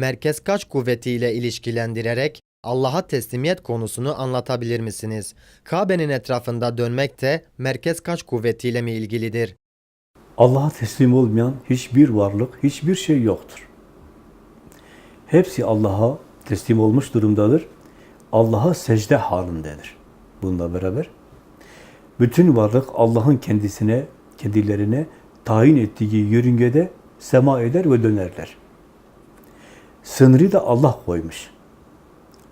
merkez kaç kuvvetiyle ilişkilendirerek Allah'a teslimiyet konusunu anlatabilir misiniz? Kabe'nin etrafında dönmek de merkez kaç kuvvetiyle mi ilgilidir? Allah'a teslim olmayan hiçbir varlık, hiçbir şey yoktur. Hepsi Allah'a teslim olmuş durumdadır. Allah'a secde halindedir. Bununla beraber bütün varlık Allah'ın kendisine, kendilerine tayin ettiği yörüngede sema eder ve dönerler. Sınırı da Allah koymuş.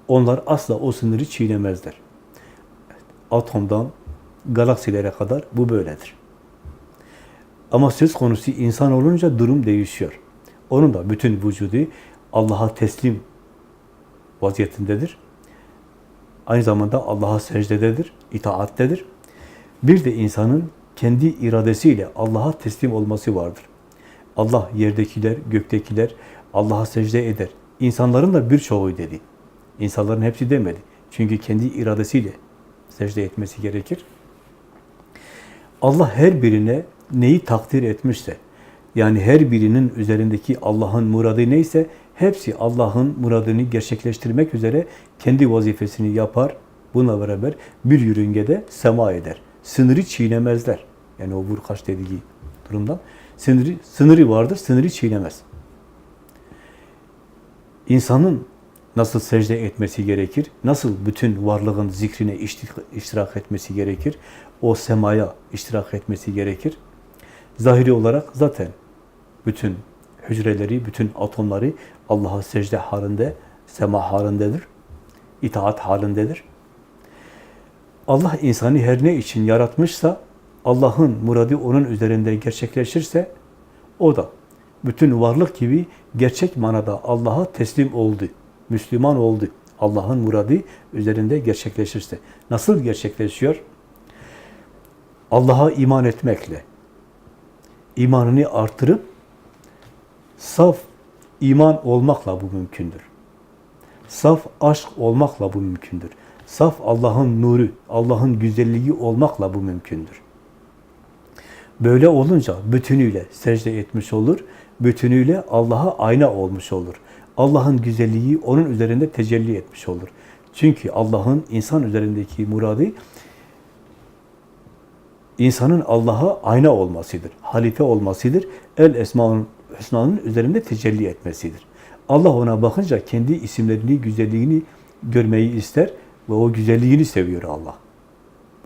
Onlar asla o sınırı çiğnemezler. Atomdan galaksilere kadar bu böyledir. Ama söz konusu insan olunca durum değişiyor. Onun da bütün vücudu Allah'a teslim vaziyetindedir. Aynı zamanda Allah'a secdededir, itaattedir. Bir de insanın kendi iradesiyle Allah'a teslim olması vardır. Allah yerdekiler, göktekiler Allah'a secde eder. İnsanların da birçoğu dedi. İnsanların hepsi demedi. Çünkü kendi iradesiyle secde etmesi gerekir. Allah her birine neyi takdir etmişse, yani her birinin üzerindeki Allah'ın muradı neyse, hepsi Allah'ın muradını gerçekleştirmek üzere kendi vazifesini yapar. Buna beraber bir yörüngede sema eder. Sınırı çiğnemezler. Yani o vurkaç dediği durumdan. Sınırı, sınırı vardır, sınırı çiğnemez. İnsanın nasıl secde etmesi gerekir, nasıl bütün varlığın zikrine iştirak etmesi gerekir, o semaya iştirak etmesi gerekir. Zahiri olarak zaten bütün hücreleri, bütün atomları Allah'a secde halinde, sema halindedir, itaat halindedir. Allah insanı her ne için yaratmışsa, Allah'ın muradı onun üzerinde gerçekleşirse, o da bütün varlık gibi gerçek manada Allah'a teslim oldu, Müslüman oldu. Allah'ın muradı üzerinde gerçekleşirse. Nasıl gerçekleşiyor? Allah'a iman etmekle, imanını artırıp saf iman olmakla bu mümkündür. Saf aşk olmakla bu mümkündür. Saf Allah'ın nuru, Allah'ın güzelliği olmakla bu mümkündür. Böyle olunca bütünüyle secde etmiş olur, bütünüyle Allah'a ayna olmuş olur. Allah'ın güzelliği onun üzerinde tecelli etmiş olur. Çünkü Allah'ın insan üzerindeki muradı insanın Allah'a ayna olmasıdır, halife olmasıdır, el esmaun hüsnanın üzerinde tecelli etmesidir. Allah ona bakınca kendi isimlerini, güzelliğini görmeyi ister ve o güzelliğini seviyor Allah.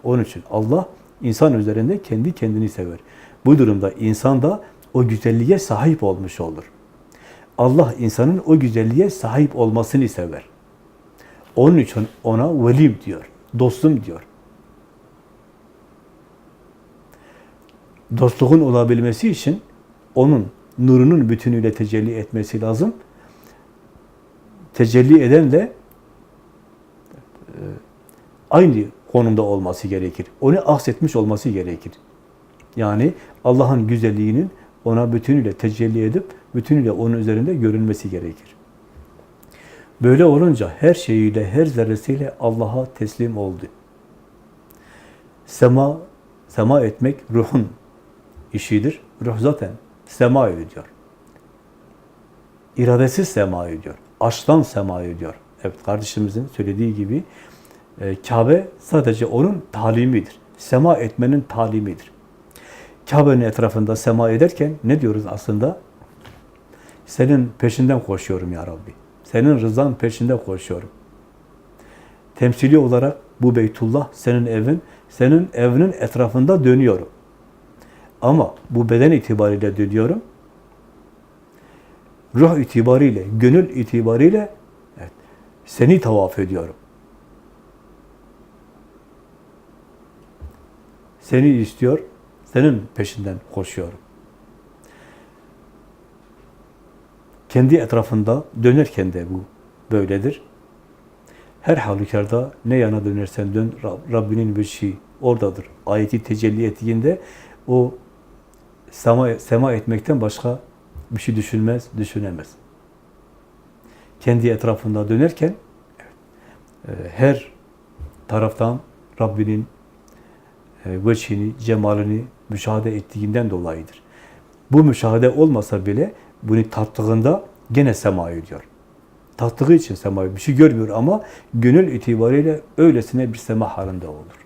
Onun için Allah insan üzerinde kendi kendini sever. Bu durumda insan da o güzelliğe sahip olmuş olur. Allah insanın o güzelliğe sahip olmasını sever. Onun için ona velim diyor, dostum diyor. Dostluğun olabilmesi için onun nurunun bütünüyle tecelli etmesi lazım. Tecelli edenle e, aynı konumda olması gerekir. Onu aksetmiş olması gerekir. Yani Allah'ın güzelliğinin ona bütünüyle tecelli edip bütünüyle onun üzerinde görünmesi gerekir. Böyle olunca her şeyiyle, her zerresiyle Allah'a teslim oldu. Sema, sema etmek ruhun işidir. Ruh zaten sema ediyor. İradesiz sema ediyor. Aşktan sema ediyor. Evet kardeşimizin söylediği gibi e, Kabe sadece onun talimidir. Sema etmenin talimidir. Kabe'nin etrafında sema ederken ne diyoruz aslında? Senin peşinden koşuyorum ya Rabbi. Senin rızan peşinde koşuyorum. Temsili olarak bu Beytullah senin evin, senin evinin etrafında dönüyorum. Ama bu beden itibariyle dönüyorum. Ruh itibariyle, gönül itibariyle evet, seni tavaf ediyorum. Seni istiyor, senin peşinden koşuyorum. Kendi etrafında dönerken de bu böyledir. Her halükarda ne yana dönersen dön, Rabbinin bir şey oradadır. Ayeti tecelli ettiğinde o sema, sema etmekten başka bir şey düşünmez, düşünemez. Kendi etrafında dönerken e, her taraftan Rabbinin veçhini, cemalini müşahede ettiğinden dolayıdır. Bu müşahede olmasa bile bunu tattığında gene sema ediyor. tattığı için semavi bir şey görmüyor ama gönül itibariyle öylesine bir sema halinde olur.